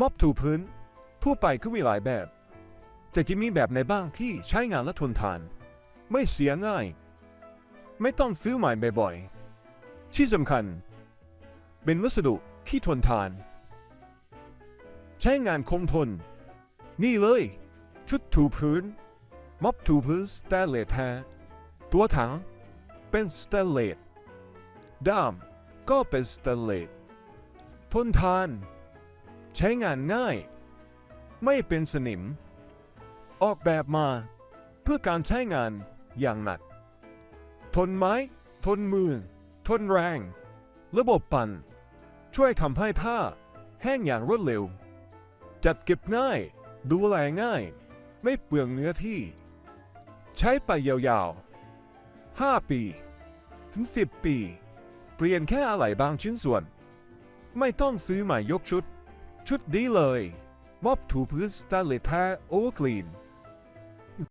มอบถูพื้นผู้ไปก็มีหลายแบบ แต่จะมีแบบไหนบ้างที่ใช้งานและทนทาน ไม่เสียง่าย ไม่ต้องซื้อใหม่บ่อยๆ ที่สำคัญ เป็นวัสดุที่ทนทาน ใช้งานคงทน นี่เลย ชุดถูพื้น ม็อบถูพื้นสแตนเลสแท้ตัวถังเป็นสแตนเลสด้ามก็เป็นสแตนเลสทนทาน ช้งานง่าย ไม่เป็นสนิม ออกแบบมา เพื่อการใช้งานอย่างหนัก ทนไม้ ทนมือ ทนแรง ระบบปั่น ช่วยทำให้ผ้าแห้งอย่างรวดเร็ว จัดเก็บง่าย ดูแลง่าย ไม่เปลืองเนื้อที่ ใช้ไปยาวๆ 5 ปี ถึง 10 ปี เปลี่ยนแค่อะไหล่บางชิ้นส่วน ไม่ต้องซื้อใหม่ยกชุด ชุดดีเลย มอบถูพื้นสแตนเลสแท้โอเวอร์คลีน